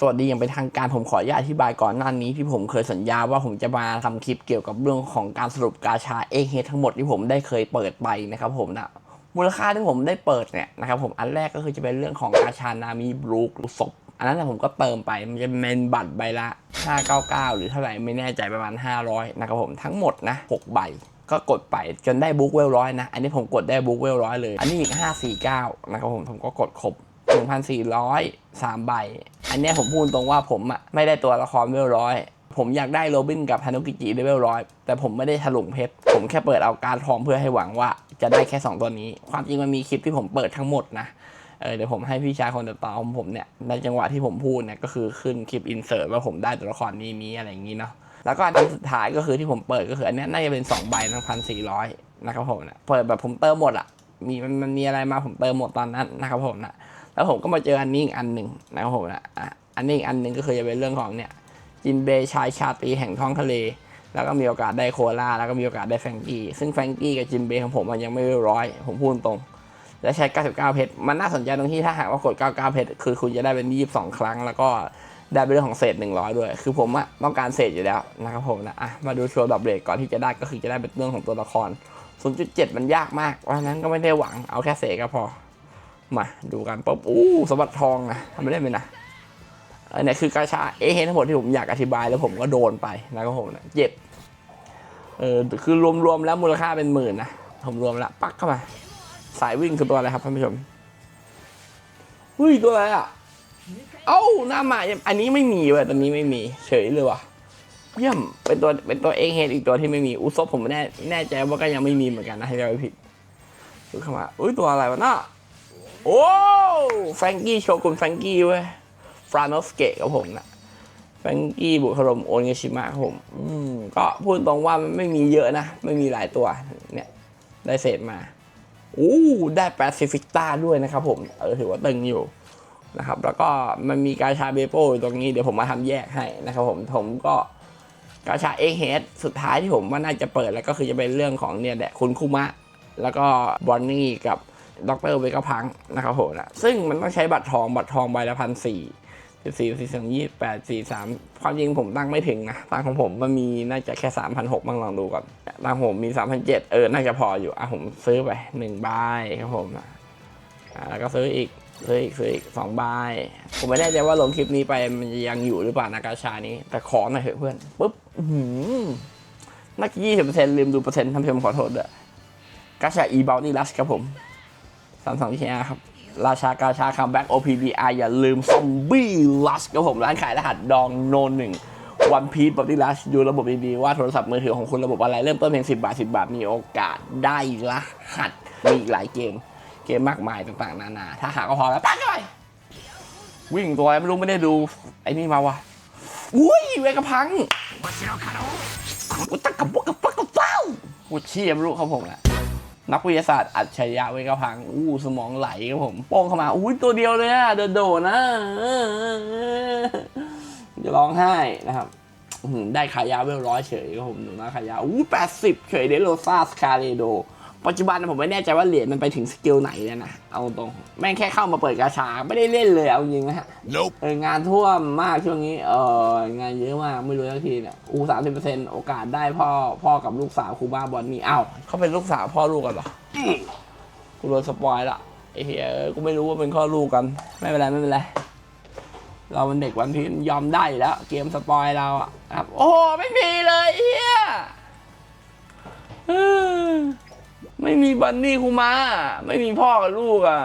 สวัสดีอย่างเป็นทางการผมขออนุญาตอธิบายก่อนหน้านี้ที่ผมเคยสัญญาว่าผมจะมาทำคลิปเกี่ยวกับเรื่องของการสรุปกาชาเอเฮทั้งหมดที่ผมได้เคยเปิดไปนะครับผมนะมูลค่าที่ผมได้เปิดเนี่ยนะครับผมอันแรกก็คือจะเป็นเรื่องของกาชานามิบรูคศพอันนั้นผมก็เติมไปมันจะเป็นบัตรใบละ 599 หรือเท่าไหร่ไม่แน่ใจประมาณ 500นะครับผมทั้งหมดนะ6ใบก็กดไปจนได้บุ๊กเวลร้อยนะ อันนี้ผมกดได้บุ๊กเวลร้อยเลย อันนี้อีก 549 นะครับผมผมก็กดครบ 1,400 3 ใบ อันนี้ผมพูดตรงว่าผมอะไม่ได้ตัวละครเวลร้อยผมอยากได้โรบินกับฮานุกิจิได้เวลร้อยแต่ผมไม่ได้ถลุงเพชร ผมแค่เปิดเอาการทองเพื่อให้หวังว่าจะได้แค่ 2 ตัวนี้ ความจริงมันมีคลิปที่ผมเปิดทั้งหมดนะเออเดี๋ยวผมให้พี่ชายคนต่อของผมเนี่ยในจังหวะที่ผมพูดเนี่ยก็คือขึ้นคลิปอินเสิร์ตว่าผมได้ตัวละครนี้มีอะไรอย่างนี้เนาะแล้วก็อันสุดท้ายก็คือที่ผมเปิดก็คืออันนี้น่าจะเป็น2ใบทั้งพันสี่ร้อยนะครับผมนะเปิดแบบผมเติมหมดอะมีมันมันมีอะไรมาผมเติมหมดตอนนั้นนะครับผมนะ แล้วผมก็มาเจออันนี้อีกอันหนึ่งนะครับผมนะอะอันนี้อีกอันหนึ่งก็คือจะเป็นเรื่องของเนี่ยจินเบย์ชายชาตรีแห่งท้องทะเล แล้วก็มีโอกาสได้โคลาแล้วก็มีโอกาสได้แฟงกี้ซึ่งแฟงกี้กับจินเบย์ของผมมันยังไม่ร้อยผมพูดตรงและใช้ 99 เพชร มันน่าสนใจตรงที่ถ้าหากว่ากด 99 เพชร คือคุณจะได้เป็น 22 ครั้ง แล้วก็ได้เป็นเรื่องของเศษ 100 ด้วย คือผมอะต้องการเศษอยู่แล้วนะครับผมนะอะมาดูชัวร์ดับเบิลก่อนที่จะได้ก็คือจะได้เป็นเรื่องของตัวละคร 0.7 มันยากมาก เพราะฉะนั้นก็ไม่ได้หวัง เอาแค่เศษก็พอ มาดูกันปุ๊บอู้สมบัติทองนะทำไม่ได้ไหมนะอันนี้คือกาชาเอเฮทั้งหมดที่ผมอยากอธิบายแล้วผมก็โดนไปนะครับผมนะเจ็บเออคือรวมๆแล้วมูลค่าเป็นหมื่นนะผมรวมละปักเข้ามา สายวิ่งคือตัวอะไรครับท่านผู้ชมเฮ้ยตัวอะไรอะเอ้าหน้าหมาอันนี้ไม่มีเว้ยตัวนี้ไม่มี เฉยเลยว่ะเยี่ยมเป็นตัวเป็นตัวเองเฮดอีกตัวที่ไม่มีอุซบผมแน่แน่ใจว่าก็ยังไม่มีเหมือนกันนะให้เราไม่ผิดดูเข้ามาอุ้ยตัวอะไรวะน่ะ โอ้แฟรงกี้โชกุนแฟรงกี้เว้ยฟรานอสเกะกับผมนะแฟรงกี้บุคารมโอนเงชิมะครับผมอืมก็พูดตรงว่ามันไม่มีเยอะนะ ไม่มีหลายตัวเนี่ย ได้เศษมาอู้ได้แปซิฟิกต้าด้วยนะครับผม เออถือว่าตึงอยู่นะครับ แล้วก็มันมีกาชาเบโป้อยู่ตรงนี้เดี๋ยวผมมาทำแยกให้นะครับผมผมก็กาชาเอ็กเฮดสุดท้ายที่ผมว่าน่าจะเปิดแล้วก็คือจะเป็นเรื่องของเนี่ยแหละคุณคุมะ แล้วก็บอนนี่กับ ดรเวกพังนะครับผมนะซึ่งมันต้องใช้บัตรทองบัตรทองใบละพันสี่สิบสี่สี่สองยี่แปดสี่สามความจริงผมตั้งไม่ถึงนะตั้งของผมมันมีน่าจะแค่สามพันหกบ้างลองดูก่อนตั้งผมมีสามพันเจ็ดเออ น่าจะพออยู่ อะผมซื้อไปหนึ่งใบครับผมอะแล้วก็ซื้ออีกซื้ออีกซื้ออีกสองใบผมไม่แน่ใจว่าลงคลิปนี้ไปมันยังอยู่หรือเปล่านะกาชานี้ แต่ขอหน่อยเถอะเพื่อนปุ๊บหือนักยี่สิบเปอร์เซ็นต์ลืมดูเปอร์เซ็นต์ท่านผู้ชมขอโทษด้วยกาชาอีบลนี่ลัสครับผม สามสองที่อาครับ ราชากาชาคัมแบ็ก OPBR อย่าลืมซอมบี้ลัสกับผมร้านขายรหัสดองโนนหนึ่งวันพี e บอดี้ลัสดูระบบดีๆ ว่าโทรศัพท์มือถือของคุณระบบอะไรเริ่มต้นเพียง10 บาท 10 บาท มีโอกาสได้รหัส มีอีกหลายเกม เกมมากมายต่างๆ นานา ถ้าหากก็พอแล้วปักเลยวิ่งตัวอะไรไม่รู้ไม่ได้ดู ไอ้นี่มาวะอุ้ยเวกพังกูตะกับพวกกับปักกับเต้ากูเชี่ยไม่รู้ครับผมแหละ นักวิทยาศาสตร์อัจฉริยะเวกพังอู้สมองไหลครับผมโป้งเข้ามาอุ้ยตัวเดียวเลยอะโดดๆนะจะร้องไห้นะครับได้ขายาเวลร้อยเฉยครับผมหนูนะขายาอู้แปดสิบเฉยเดโรซาสคาเรโด ปัจจุบันผมไม่แน่ใจว่าเหรียญมันไปถึงสกิลไหนแล้วนะ เอาตรง แม่งแค่เข้ามาเปิดกาชา ไม่ได้เล่นเลยเอาจริงนะฮะ Nope. เอองานท่วมมากช่วงนี้เอองานเยอะมากไม่รู้สักทีเนี่ยอูสามสิบเปอร์เซ็นต์โอกาสได้พ่อพ่อกับลูกสาวครูบ้าบอลนี่อ้าวเขาเป็นลูกสาวพ่อลูกกันเหรอกูโดนสปอยละไอ้เหี้ยเอ้ยกูไม่รู้ว่าเป็นข้อลูกกัน ไม่เป็นไรไม่เป็นไรเราเป็นเด็กวันพีชยอมได้อยู่แล้ว เกมสปอยเราอะครับ โอ้โหไม่มีเลยเฮีย ไม่มีบันนี่คูมา ไม่มีพ่อกับลูกอะ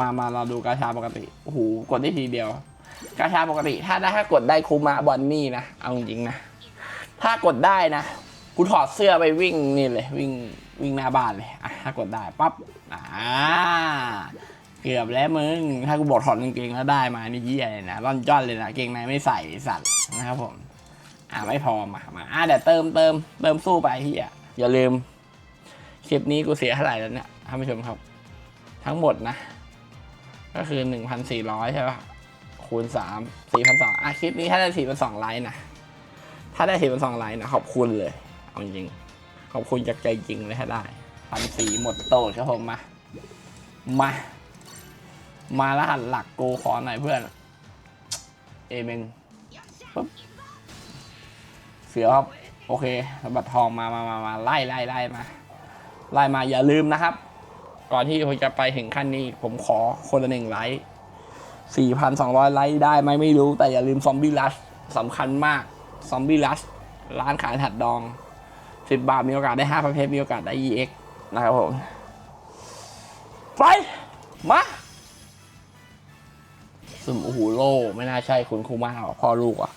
มามาเราดูกาชาปกติโอ้โหกดได้ทีเดียว กาชาปกติ ถ้าได้ถ้ากดได้คูมาบอนนี่นะเอาจริงๆนะถ้ากดได้นะกูถอดเสื้อไปวิ่งนี่เลย วิ่งวิ่งหน้าบ้านเลยอะถ้ากดได้ปั๊บอ่าเกือบแล้วมึง ถ้ากูบอกถอดกางเกงแล้วได้มานี่เยี่ยเลยนะร่อนจ้อนเลยนะเกงในไม่ใส่สัตว์นะครับผม อ่าไม่พอมามาอ่าเดี๋ยวเติมเติมเติมสู้ไปเฮียอย่าลืม คลิปนี้กูเสียเท่าไหร่แล้วเนี่ยท่านผู้ชมครับ ทั้งหมดนะ ก็คือหนึ่งพันสี่ร้อยใช่ปะคูณสามสี่พันสองอะคลิปนี้ถ้าได้สี่พันสองไลค์นะ ถ้าได้สี่พันสองไลค์นะ ขอบคุณเลย เอาจริง ขอบคุณจากใจจริงเลยถ้าได้พันสีหมดโตดครับผมมา มา มารหัสหลักกูขอหน่อยเพื่อน เอเมนปุ๊บเสือครับ โอเคบัติทองมามามามาไล่ไล่ไล่มา ไล่มาอย่าลืมนะครับ ก่อนที่ผมจะไปถึงขั้นนี้ ผมขอคนละหนึ่งไลค์สี่พันสองร้อยไลค์ได้ไหมไม่รู้ แต่อย่าลืมซอมบี้ลัชสำคัญมากซอมบี้ลัชร้านขายถัดดองสิบบาทมีโอกาสได้ห้าพันเพชรมีโอกาสได้ EX นะครับผมไปมาซึมโอ้โหโลไม่น่าใช่คุณคูมาหรอพ่อลูกอะ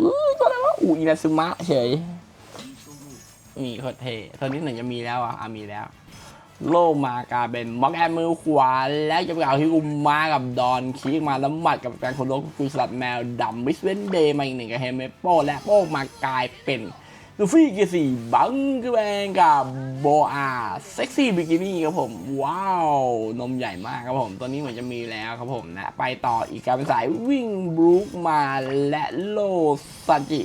อือตัวอะไรวะอูอินาซึมะเฉย มีโคตรเท่ตอนนี้หนึ่งจะมีแล้วอะอะมีแล้ว โลมากลายเป็นม็อกแอนมือขวา และจะไปเอาฮิอุมมากับดอนคีกมาแล้วหมัดกับการคนโลกกุสลัดแมวดำวิสเวนเดย์มาอีกหนึ่งกับเฮมเมโปและโป้มากลายเป็นลูฟี่เกีสีบังกแบงกับโบอาเซ็กซี่บิกินี่ครับผม ว้าว นมใหญ่มากครับผม ตัวนี้เหมือนจะมีแล้วครับผมนะ ไปต่ออีกการเป็นสายวิ่งบรูคมาและโลซันจิ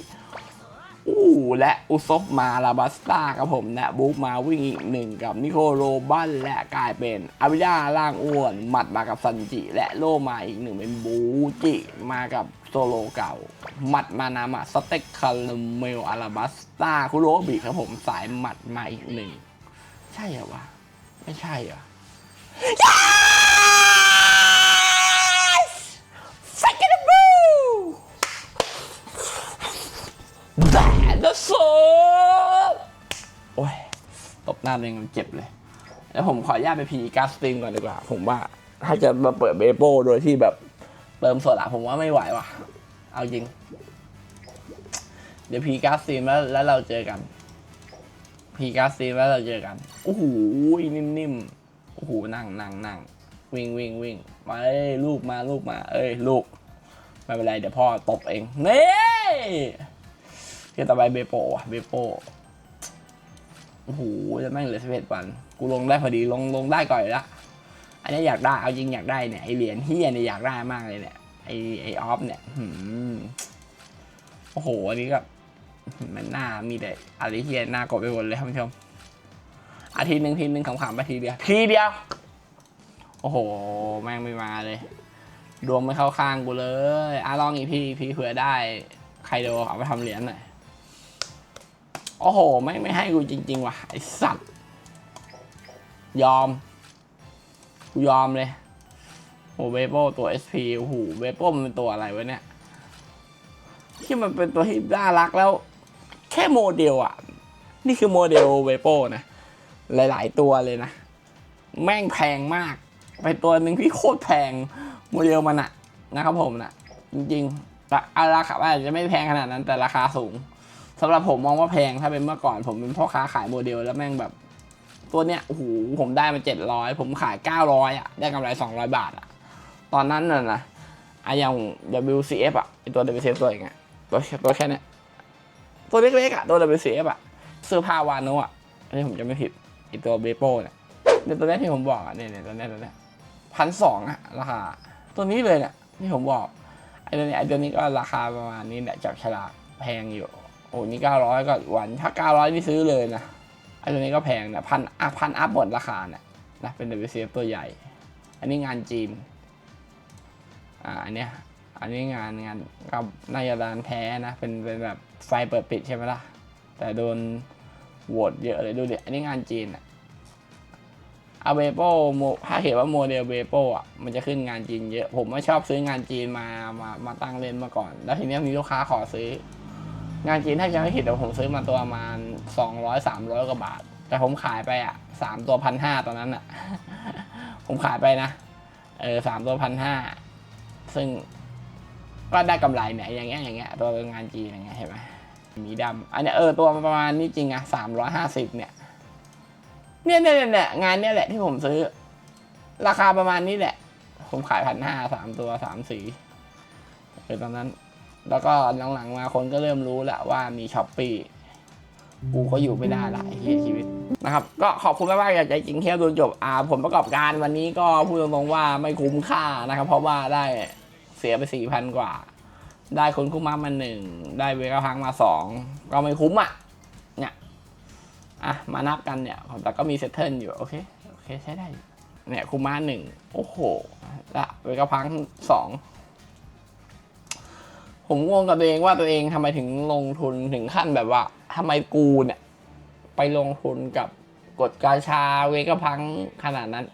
อู้และอุซบมาลาบัสตาครับผมนะบุ๊กมาวิ่งอีกหนึ่งกับนิโคโรบันและกลายเป็นอาบิยาล่างอ้วนหมัดมากับซันจิ และโลมาอีกหนึ่งเป็นบูจิมากับโซโลเก่าหมัดมานามะสเต็กคาราเมลอาราบัสตาคุโรบิครับผมสายหมัดมาอีกหนึ่งใช่เหรอวะไม่ใช่เหรอ Yes! Fucking boo! แดดโซโอ้ย ตบหน้าเองมันเจ็บเลย แล้วผมขออนุญาตไปพีกาสตรีมก่อนดีกว่า ผมว่า ถ้าจะมาเปิดเบโป้โดยที่แบบเติมโสดอะผมว่าไม่ไหวว่ะ เอาจริง เดี๋ยวพีกาสตรีมแล้วแล้วเราเจอกัน พีกาสตรีมแล้วเราเจอกัน โอ้โห นิ่มๆ โอ้โห นั่งนั่งนั่งวิ่งวิ่งวิ่งมาเอ้ยลูกมาลูกมา เอ้ย ลูก ไม่เป็นไร เดี๋ยวพ่อตบเอง นี่ เที่ยวต่อไปเบโปอะเบโปโอ้โหจะแม่งเหลือสิบเอ็ดวัน กูลงได้พอดีลงลงได้ก่อนอยู่ละอันนี้อยากได้เอาจริงอยากได้เนี่ยไอเหรียญเฮียเนี่ยอยากได้มากเลยเนี่ยไอไอออฟเนี่ยหืมโอ้โหอันนี้ก็มันหน้ามีแต่อะไรเฮียหน้ากดไปหมดเลยท่านผู้ชมอาทิตย์หนึ่งทีหนึ่งขำๆไปทีเดียวทีเดียว โอ้โห แม่งไม่มาเลย ดวงไม่เข้าข้างกูเลยอะลองอีกพี่พี่เผื่อได้ใครโดเอาไปทำเหรียญหน่อย โอ้โห ไม่ไม่ให้กูจริง ๆ ว่ะ ไอสัตว์ ยอม กูยอมเลยโอ้เวโปตัว SP โอ้โหเวโปมันเป็นตัวอะไรวะเนี่ย ที่มันเป็นตัวที่น่ารักแล้ว แค่โมเดลอะ นี่คือโมเดลเวโปนะ หลาย ๆ ตัวเลยนะ แม่งแพงมาก ไปตัวหนึ่งที่โคตรแพง โมเดลมันอะนะครับผมนะจริงๆราอ่ราคาอาจจะไม่แพงขนาดนั้นแต่ราคาสูง สำหรับผมมองว่าแพงถ้าเป็นเมื่อก่อนผมเป็นพ่อค้าขายโมเดลแล้วแม่งแบบ ตัวเนี้ยโอ้โหผมได้มาเจ็ดร้อยผมขายเก้าร้อยอะได้กำไรสองร้อยบาทอะตอนนั้นน่ะนะไอะอย่าง WCF อะไอตัว WCF ตัวเองอะตัวตัวแค่เนี้ยตัวเล็กๆอะตัว WCF อะเสื้อผ้าวานโนะอะอันนี้ผมจะไม่ผิดไอตัวเบโป้เนี่ยเนี่ยตัวเนี้ยที่ผมบอกอะเนี่ยเนี่ยตัวเนี้ยตัวเนี้ยพันสองอะราคาตัวนี้เลยเนี่ยที่ผมบอกไอ้ตัวนี้ไอ้ตัวนี้ก็ราคาประมาณนี้แหละจับฉลากแพงอยู่ โอ้นี่เก้าร้อยก็หวันถ้าเก้าร้อยนี่ซื้อเลยนะไอ้ตัวนี้ก็แพงนะพันอะพันอัพหมดราคาเนี่ยนะเป็น WCF ตัวใหญ่ อันนี้งานจีนอ่าอันเนี้ยอันนี้งานงานกับนายดานแท้นะ เป็นเป็นแบบไฟเปิดปิดใช่ไหมล่ะ แต่โดนโหวตเยอะเลยดูดิอันนี้งานจีนอะเอาเบโปโมถ้าเห็นว่าโมเดลเบโป้อะมันจะขึ้นงานจีนเยอะ ผมไม่ชอบซื้องานจีนมามามาตั้งเล่นมาก่อน แล้วทีนี้มีลูกค้าขอซื้อ งานจีนถ้าจะไม่ผิดเดี๋ยวผมซื้อมาตัวประมาณสองร้อยสามร้อยกว่าบาท แต่ผมขายไปอะสามตัวพันห้าตอนนั้นอะ ผมขายไปนะ เออสามตัวพันห้าซึ่งก็ได้กำไรเนี่ยอย่างเงี้ยอย่างเงี้ยตัวงานจีนอย่างเงี้ยเห็นไหมมีดำอันเนี้ยเออตัวประมาณนี้จริงอะสามร้อยห้าสิบเนี่ยเนี่ยเนี่ยเนี่ยเนี่ยงานเนี่ยแหละที่ผมซื้อ ราคาประมาณนี้แหละ ผมขายพันห้าสามตัวสามสีเออตอนนั้น แล้วก็หลังๆมาคนก็เริ่มรู้แหล้วว่ามีช้อปปี้กูก็อยู่ไม่ได้ละเฮียชีวิตนะครับ ก็ขอบคุณมากๆอยากใจจริงเที่ยวดูจบอ่าผลประกอบการวันนี้ก็พูดตรงๆว่าไม่คุ้มค่านะครับ เพราะว่าได้เสียไปสี่พันกว่า ได้คนคุ้มมามาหนึ่งได้เวกาพังมาสองก็ไม่คุ้มอะเนี่ยอะมานับกันเนี่ยแต่ก็มีเซตเทิลอยู่โอเคโอเคใช้ได้เนี่ยคูมาหนึ่งโอ้โหละเวกาพังสอง ผมงงกับตัวเองว่าตัวเองทำไมถึงลงทุนถึงขั้นแบบว่าทำไมกูเนี่ยไปลงทุนกับกดกาชาเวกพังขนาดนั้น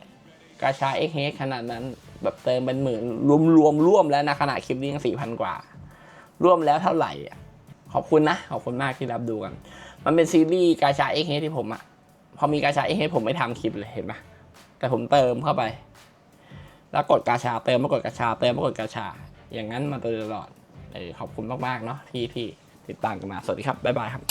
กาชาเอ็กเฮขนาดนั้น แบบเติมเป็นหมื่นรวมรวมร่วมแล้วนะขนาดคลิปนี้ยังสี่พันกว่า ร่วมแล้วเท่าไหร่อะขอบคุณนะ ขอบคุณมากที่รับดูกัน มันเป็นซีรีส์กาชาเอ็กเฮที่ผมอะพอมีกาชาเอ็กเฮผมไม่ทำคลิปเลยเห็นไหมแต่ผมเติมเข้าไป แล้วกดกาชาเติมมากดกาชาเติมมากดกาชา อย่างนั้นมาตลอด เออขอบคุณมากๆเนาะที่ที่ติดตามกันมา สวัสดีครับ บ๊ายบายครับ